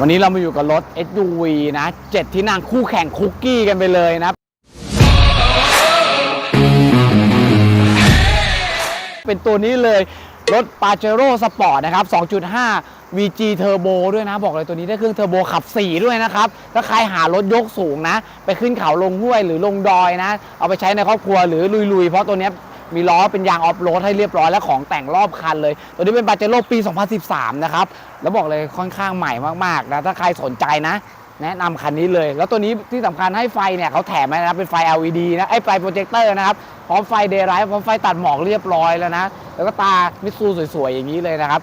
วันนี้เรามาอยู่กับรถ SUV นะ7ที่นั่งคู่แข่งคุกกี้กันไปเลยนะ เป็นตัวนี้เลยรถ Pajero Sport นะครับ 2.5 VG Turbo ด้วยนะ บอกเลยตัวนี้ได้เครื่องเทอร์โบขับ 4 ด้วยนะครับ ถ้าใครหารถยกสูงนะ ไปขึ้นเขาลงห้วยหรือลงดอยนะ เอาไปใช้ในครอบครัวหรือลุยๆ เพราะตัวเนี้ย มีล้อเป็นยางออฟโรดให้เรียบร้อยและของแต่งรอบคันเลย ตัวนี้เป็นปาเจโร่ปี 2013 นะครับ แล้วบอกเลยค่อนข้างใหม่มากๆนะถ้าใครสนใจนะ แนะนำคันนี้เลย แล้วตัวนี้ที่สำคัญให้ไฟเนี่ยเขาแถมมานะเป็นไฟ LED นะไอ้ไฟโปรเจคเตอร์นะครับพร้อมไฟเดย์ไลท์พร้อมไฟตัดหมอกเรียบร้อยแล้วนะแล้วก็ตามิสซูสวยๆอย่างนี้เลยนะครับ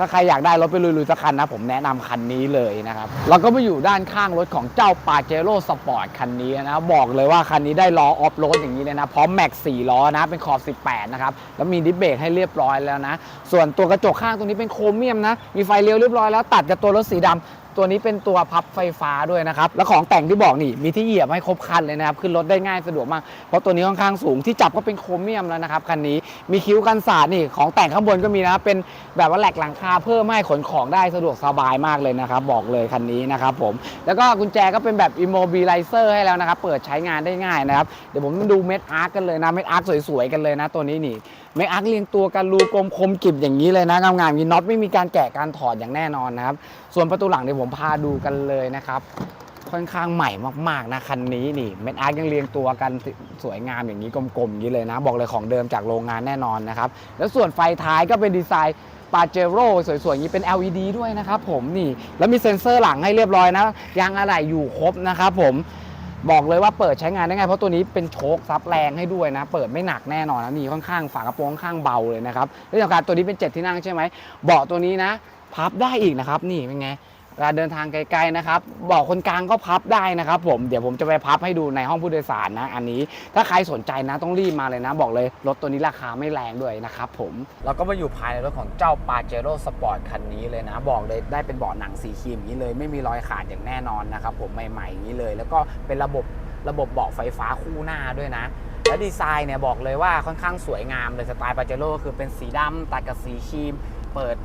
ถ้าใครอยากได้รถไปลุยๆสักคันนะ ผมแนะนำคันนี้เลยนะครับเราก็มาอยู่ด้านข้างรถของเจ้าปาเจโร่สปอร์ตคันนี้นะบอกเลยว่าคันนี้ได้ล้อออฟโรดอย่างนี้เลยนะพร้อมแม็กสีล้อนะเป็นขอบ 18 นะครับ แล้วมีดิสเบรกให้เรียบร้อยแล้วนะ ส่วนตัวกระจกข้างตรงนี้เป็นโครเมียมนะ มีไฟเลี้ยวเรียบร้อยแล้วตัดกับตัวรถสีดำ ตัวนี้เป็นตัวพับไฟฟ้าด้วยนะครับ แล้วของแต่งที่บอกนี่มีที่เหยียบให้ครบคันเลยนะครับ ขึ้นรถได้ง่ายสะดวกมาก เพราะตัวนี้ค่อนข้างสูงที่จับก็เป็นโครเมียมแล้วนะครับคันนี้ มีคิ้วกันสาดนี่ของแต่งข้างบนก็มีนะครับเป็นแบบว่าแหลกหลังคาเพิ่มให้ขนของได้สะดวกสบายมากเลยนะครับ บอกเลยคันนี้นะครับผม แล้วก็กุญแจก็เป็นแบบ immobilizer ให้แล้วนะครับ เปิดใช้งานได้ง่ายนะครับ เดี๋ยวผมดูเม็ดอาร์กันเลยนะ เม็ดอาร์กสวยๆกันเลยนะตัวนี้นี่ เม็ดอาร์เรียงตัวกันรูกลมคมกิบอย่างนี้เลยนะงามๆอย่างนี้น็อตไม่มีการแกะการถอดอย่างแน่นอนนะครับ ส่วนประตูหลังเดี๋ยวผมพาดูกันเลยนะครับค่อนข้างใหม่มากๆนะคันนี้นี่เม็ดอาร์ยังเรียงตัวกันสวยงามอย่างนี้กลมๆอย่างนี้เลยนะ บอกเลยของเดิมจากโรงงานแน่นอนนะครับ แล้วส่วนไฟท้ายก็เป็นดีไซน์ปาเจโร่สวยๆอย่างนี้เป็น LED ด้วยนะครับผมนี่แล้วมีเซ็นเซอร์หลังให้เรียบร้อยนะยางอะไหล่อยู่ครบนะครับผม บอกเลยว่าเปิดใช้งานได้ง่ายเพราะตัวนี้เป็นโชคซับแรงให้ด้วยนะ เปิดไม่หนักแน่นอนนะนี่ค่อนข้างฝากระโปรงค่อนข้างเบาเลยนะครับเรื่องการตัวนี้เป็น 7 ที่นั่งใช่ไหมเบาะตัวนี้นะ พับได้อีกนะครับ นี่เป็นไง เวลาเดินทางไกลๆนะครับเบาะคนกลางก็พับได้นะครับผมเดี๋ยวผมจะไปพับให้ดูในห้องผู้โดยสารนะ อันนี้ถ้าใครสนใจนะต้องรีบมาเลยนะ บอกเลยรถตัวนี้ราคาไม่แรงด้วยนะครับผมเราก็มาอยู่ภายในรถของเจ้าปาเจโร่สปอร์ตคันนี้เลยนะ บอกเลยได้เป็นเบาะหนังสีครีมอย่างนี้เลย ไม่มีรอยขาดอย่างแน่นอนนะครับผมใหม่ๆอย่างนี้เลย แล้วก็เป็นระบบระบบเบาะไฟฟ้าคู่หน้าด้วยนะแล้วดีไซน์เนี่ยบอกเลยว่าค่อนข้างสวยงามเลยสไตล์ปาเจโร่คือเป็นสีดำตัดกับสีครีม เปิด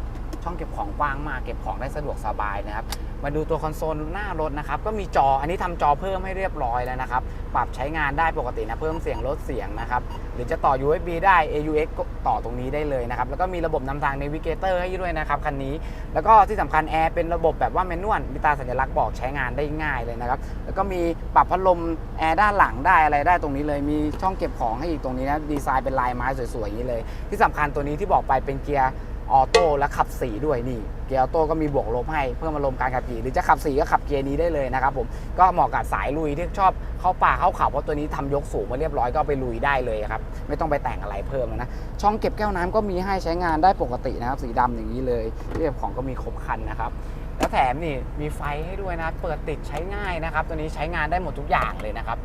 ช่องเก็บของกว้างมากเก็บของได้สะดวกสบายนะครับ มาดูตัวคอนโซลหน้ารถนะครับ ก็มีจออันนี้ทำจอเพิ่มให้เรียบร้อยแล้วนะครับ ปรับใช้งานได้ปกตินะ เพิ่มเสียงลดเสียงนะครับ หรือจะต่อ USB ได้ AUX ก็ต่อตรงนี้ได้เลยนะครับ แล้วก็มีระบบนำทาง Navigator ให้ด้วยนะครับคันนี้ แล้วก็ที่สำคัญแอร์เป็นระบบแบบว่าแมนนวลมีตาสัญลักษณ์บอกใช้งานได้ง่ายเลยนะครับ แล้วก็มีปรับพัดลมแอร์ด้านหลังได้อะไรได้ตรงนี้เลย มีช่องเก็บของให้อีกตรงนี้นะ ดีไซน์เป็นลายไม้สวยๆอย่างนี้เลย ที่สำคัญตัวนี้ที่บอกไปเป็นเกียร์ ออโต้และขับ4ด้วยนี่ เกียร์ออโต้ก็มีบวกลบให้เพิ่มอารมณ์การขับขี่หรือจะขับ4ก็ขับเกียร์นี้ได้เลยนะครับผมก็เหมาะกับสายลุยที่ชอบเข้าป่าเข้าเขาเพราะตัวนี้ทำยกสูงมาเรียบร้อยก็ไปลุยได้เลยครับไม่ต้องไปแต่งอะไรเพิ่มนะช่องเก็บแก้วน้ำก็มีให้ใช้งานได้ปกตินะครับสีดำอย่างนี้เลยเรียบของก็มีครบครันนะครับแล้วแถมนี่มีไฟให้ด้วยนะเปิดติดใช้ง่ายนะครับ ตัวนี้ใช้งานได้หมดทุกอย่างเลยนะครับ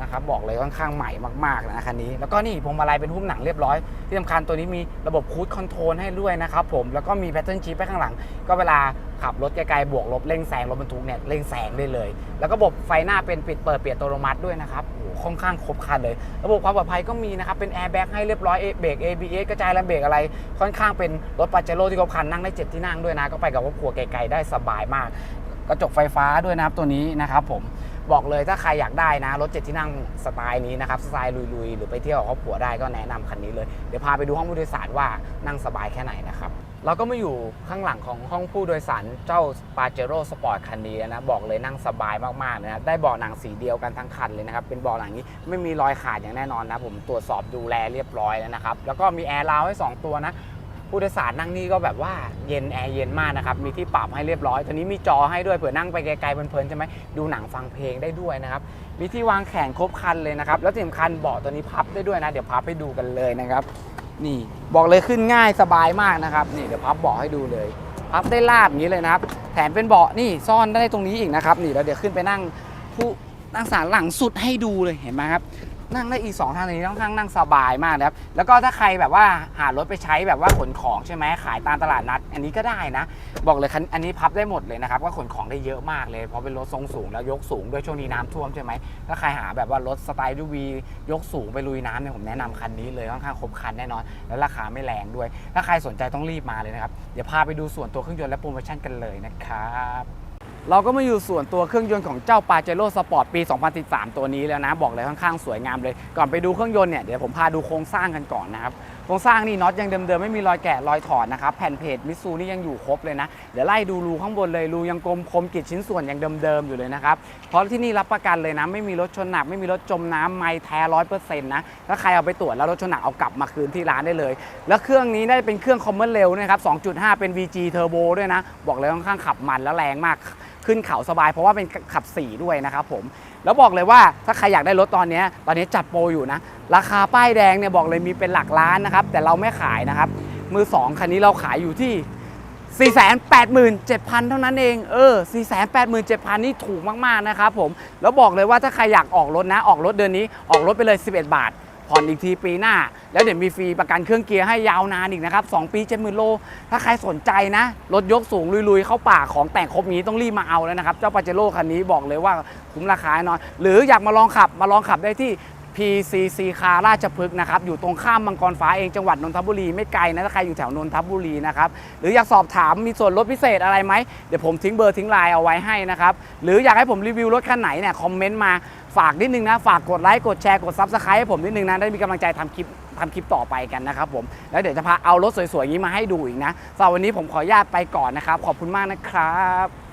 นะครับบอกเลยค่อนข้างใหม่มากๆนะคันนี้ แล้วก็นี่พวงมาลัยเป็นหุ้มหนังเรียบร้อย ที่สำคัญตัวนี้มีระบบคูดคอนโทรลให้ด้วยนะครับผมแล้วก็มีแพทเทิร์นชีพไปข้างหลัง ก็เวลาขับรถไกลๆบวกลบเร่งแซงรถบรรทุกเนี่ยเร่งแซงได้เลย แล้วก็ระบบไฟหน้าเป็นปิดเปิดเปลี่ยนอัตโนมัติด้วยนะครับโอ้โหค่อนข้างครบคันเลย ระบบความปลอดภัยก็มีนะครับเป็นแอร์แบ็กให้เรียบร้อยเบรก ABS กระจายแรงเบรกอะไร ค่อนข้างเป็นรถปาเจโร่ที่ครบคันนั่งได้เจ็ดที่นั่งด้วยนะก็ไปกับครอบครัวไกลๆได้สบายมาก กระจกไฟฟ้าด้วยนะครับตัวนี้นะครับผม บอกเลยถ้าใครอยากได้นะ รถเจ็ดที่นั่งสไตล์นี้นะครับ สไตล์ลุยๆ หรือไปเที่ยวกับครอบครัวได้ก็แนะนำคันนี้เลย เดี๋ยวพาไปดูห้องผู้โดยสารว่านั่งสบายแค่ไหนนะครับเราก็มาอยู่ข้างหลังของห้องผู้โดยสารเจ้า p a j e r o Sport คันนี้นะบอกเลยนั่งสบายมากๆนะครับได้เบาะหนังสีเดียวกันทั้งคันเลยนะครับ เป็นเบาะหนังนี้ไม่มีรอยขาดอย่างแน่นอนนะผมตรวจสอบดูแลเรียบร้อยแล้วนะครับ แล้วก็มีแอร์ราวให้สองตัวนะ ผู้โดยสารนั่งนี่ก็แบบว่าเย็นแอร์เย็นมากนะครับ มีที่ปรับให้เรียบร้อยตัวนี้มีจอให้ด้วยเผื่อนั่งไปไกลๆเพลินๆใช่ไหมดูหนังฟังเพลงได้ด้วยนะครับ มีที่วางแขนครบครันเลยนะครับ แล้วที่สำคัญเบาะตัวนี้พับได้ด้วยนะ เดี๋ยวพับให้ดูกันเลยนะครับ นี่บอกเลยขึ้นง่ายสบายมากนะครับ นี่เดี๋ยวพับเบาะให้ดูเลย พับได้ลาบอย่างนี้เลยนะครับ แถมเป็นเบาะนี่ซ่อนได้ตรงนี้อีกนะครับ นี่แล้วเดี๋ยวขึ้นไปนั่งผู้นั่งสารหลังสุดให้ดูเลยเห็นไหมครับ นั่งได้อีก2ทางนี้ต้องนั่งนั่งสบายมากนะครับ แล้วก็ถ้าใครแบบว่าหารถไปใช้แบบว่าขนของใช่ไหมขายตามตลาดนัด อันนี้ก็ได้นะ บอกเลยคันอันนี้พับได้หมดเลยนะครับก็ขนของได้เยอะมากเลย เพราะเป็นรถทรงสูงแล้วยกสูงด้วยช่วงนี้น้ำท่วมใช่ไหมถ้าใครหาแบบว่ารถสไตล์ดูวียกสูงไปลุยน้ำเนี่ยผมแนะนำคันนี้เลยค่อนข้างครบคันแน่นอน แล้วราคาไม่แรงด้วย ถ้าใครสนใจต้องรีบมาเลยนะครับ เดี๋ยวพาไปดูส่วนตัวเครื่องยนต์และโปรโมชั่นกันเลยนะครับ เราก็มาอยู่ส่วนตัวเครื่องยนต์ของเจ้าปาเจโร่สปอร์ตปี 2013 ตัวนี้แล้วนะ บอกเลยค่อนข้างสวยงามเลย ก่อนไปดูเครื่องยนต์เนี่ย เดี๋ยวผมพาดูโครงสร้างกันก่อนนะครับ โครงสร้างนี่น็อตยังเดิมๆ ไม่มีรอยแกะรอยถอดนะครับ แผ่นเพจมิซูนี่ยังอยู่ครบเลยนะ เดี๋ยวไล่ดูรูข้างบนเลย รูยังกลมคมกิดชิ้นส่วนยังเดิมๆ อยู่เลยนะครับ เพราะที่นี่รับประกันเลยนะ ไม่มีรถชนหนัก ไม่มีรถจมน้ำไม่แท้ร้อยเปอร์เซ็นต์นะ ถ้าใครเอาไปตรวจแล้วรถชนหนักเอากลับมาคืนที่ร้านได้เลย แล้วเครื่องนี้ได้เป็นเครื่องคอมเมอร์เร็วนะครับ 2.5 เป็น VG Turbo ด้วยนะ บอกเลยค่อนข้างขับมันและแรงมาก ขึ้นเขาสบาย เพราะว่าเป็นขับ 4 ด้วยนะครับผม แล้วบอกเลยว่าถ้าใครอยากได้รถตอนนี้ ตอนนี้จัดโปรอยู่นะ ราคาป้ายแดงเนี่ยบอกเลยมีเป็นหลักล้านนะครับ แต่เราไม่ขายนะครับ มือ 2 คันนี้เราขายอยู่ที่487,000 เท่านั้นเอง เออ 487,000 นี่ถูกมาก ๆ นะครับผม แล้วบอกเลยว่าถ้าใครอยากออกรถนะ ออกรถเดือนนี้ ออกรถไปเลย 11 บาท ผ่อนอีกทีปีหน้า แล้วเดี๋ยวมีฟรีประกันเครื่องเกียร์ให้ยาวนานอีกนะครับ 2 ปี 70,000 โล ถ้าใครสนใจนะ รถยกสูงลุยๆ เข้าป่าของแต่งครบนี้ต้องรีบมาเอาแล้วนะครับ เจ้าปาเจโร่คันนี้บอกเลยว่าคุ้มราคาแน่นอน หรืออยากมาลองขับมาลองขับได้ที่ PCC คาราชพฤกษ์นะครับ อยู่ตรงข้ามมังกรฟ้าเองจังหวัดนนทบุรีไม่ไกลนะ ถ้าใครอยู่แถวนนทบุรีนะครับ หรืออยากสอบถามมีส่วนลดพิเศษอะไรไหม เดี๋ยวผมทิ้งเบอร์ทิ้งไลน์เอาไว้ให้นะครับ หรืออยากให้ผมรีวิวรถคันไหนเนี่ยคอมเมนต์มา ฝากนิดนึงนะ ฝากกดไลค์ กดแชร์ กดซับสไครต์ให้ผมนิดนึงนะ ได้มีกำลังใจทำคลิปทำคลิปต่อไปกันนะครับผม แล้วเดี๋ยวจะพาเอารถสวยๆอย่างนี้มาให้ดูอีกนะสำหรับวันนี้ผมขออนุญาตไปก่อนนะครับ ขอบคุณมากนะครับ